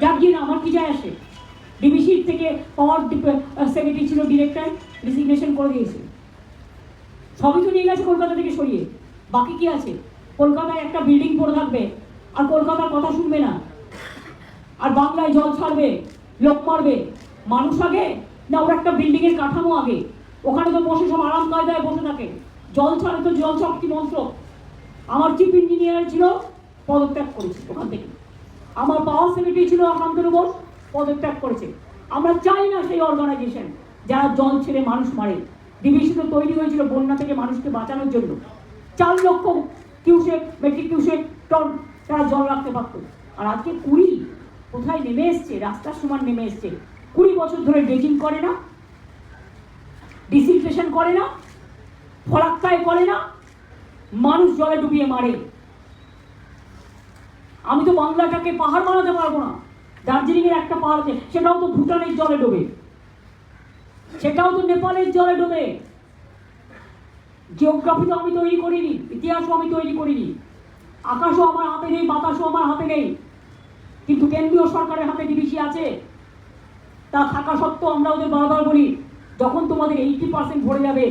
যাক গিয়ে না আমার কি যায় আসে? ডিবিসির থেকে পাওয়ার সেক্রেটারি ছিল ডিরেক্টর রিসিগনেশন করে দিয়েছে। সবই তো নিয়ে গেছে কলকাতা থেকে সরিয়ে। বাকি কি আছে? কলকাতায় একটা বিল্ডিং পড়ে থাকবে, আর কলকাতার কথা শুনবে না। আর বাংলায় জল ছাড়বে, লোক মারবে। মানুষ আগে, না ওর একটা বিল্ডিং এর কাঠামো আগে? ওখানে তো বসে সব আরাম কায়দায় বসে থাকে। জল ছাড়ে তো জল শক্তি মন্ত্র। আমার চিফ ইঞ্জিনিয়ার ছিল, পদত্যাগ করেছে ওখান থেকে। আমার পাওয়ার সেক্রেটারি ছিল শান্তনু বোস, পদত্যাগ করেছে। আমরা চাই না সেই অর্গানাইজেশন যারা জল ছেড়ে মানুষ মারে। ডিভিশন তৈরি হয়েছিল বন্যা থেকে মানুষকে বাঁচানোর জন্য। চার লক্ষ কিউসেক মেট্রিক কিউসেক টন তারা জল রাখতে পারত। আর আজকে কুড়ি কোথায় নেমে এসছে? রাস্তার সমান নেমে এসছে। কুড়ি বছর ধরে ড্রেজিং করে না ডিসিলট্রেশন করে না ফরাক্কায় করে না, মানুষ জলে ডুবিয়ে মারে। আমি তো বাংলাটাকে পাহাড় বানাতে পারব না। দার্জিলিং এর একটা পাহাড় আছে, সেটাও তো ভুটানের জলে ডোবে। সেটাও তো নেপালের জলে ডোবে। জিওগ্রাফি তো আমি তৈরি করিনি, ইতিহাসও আমি তৈরি করিনি। আকাশও আমার হাতে নেই, বাতাসও আমার হাতে নেই। কিন্তু কেন্দ্রীয় সরকারের হাতে ডিবিসি আছে। তা থাকা সত্ত্বেও আমরা ওদের বারবার বলি, যখন তোমাদের এইটি পার্সেন্ট ভরে যাবে,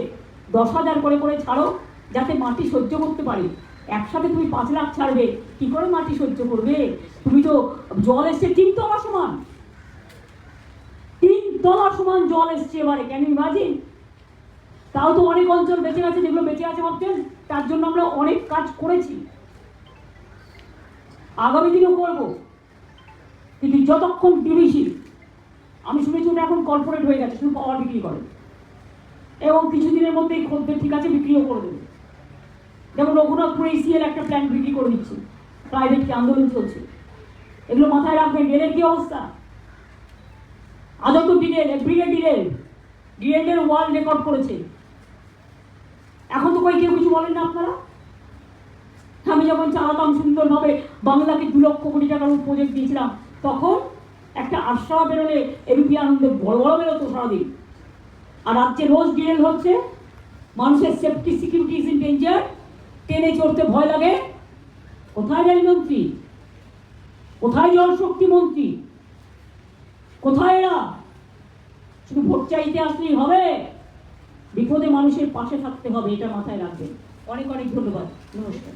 দশ হাজার করে করে ছাড়ো, যাতে মাটি সহ্য করতে পারে। একসাথে তুমি পাঁচ লাখ ছাড়বে। কি করে মাটি সহ্য করবে? তুমি তো জল এসছে, তিন তলা সমান। তিন তলা সমান জল এসছে এবারে কেন ইমাজিন তাও তো অনেক অঞ্চল বেঁচে গেছে, যেগুলো বেঁচে আছে ভাবছেন, তার জন্য আমরা অনেক কাজ করেছি। আগামী দিনেও করব। কিন্তু যতক্ষণ ডিভিসি আমি শুনেছি ওটা এখন কর্পোরেট হয়ে গেছে, শুধু পাওয়ার বিক্রি করে। এবং কিছুদিনের মধ্যেই খদ্দের ঠিক আছে, বিক্রিও করে দেবে। যেমন রঘুনাথপুরে ইসিএল একটা প্ল্যান বিক্রি করে দিচ্ছে। প্রাইভেট কি আন্দোলন চলছে। এগুলো মাথায় রাখবেন, রেলের কি অবস্থা? আদৌ তো ডিরেল ব্রিগেড ডিরেল। ডিরেলের ওয়ার্ল্ড রেকর্ড করেছে। এখন তো কই কেউ কিছু বলেন না আপনারা? আমি যখন চালাতাম সুন্দরভাবে বাংলাকে দু লক্ষ কোটি টাকার প্রজেক্ট দিয়েছিলাম, তখন একটা আশ্রয় বেরোলে এবিপি আনন্দে বড় বড় বেরোতো সারাদিন। আর রাজ্যে রোজ ডিরেল হচ্ছে, মানুষের safety security is in danger ট্রেনে চড়তে ভয় লাগে? কোথায় রেলমন্ত্রী কোথায় জলশক্তি মন্ত্রী? কোথায় এরা? শুধু ভোট চাইতে আসলেই হবে? বিপদে মানুষের পাশে থাকতে হবে, এটা মাথায় রাখবে অনেক অনেক ধন্যবাদ। নমস্কার।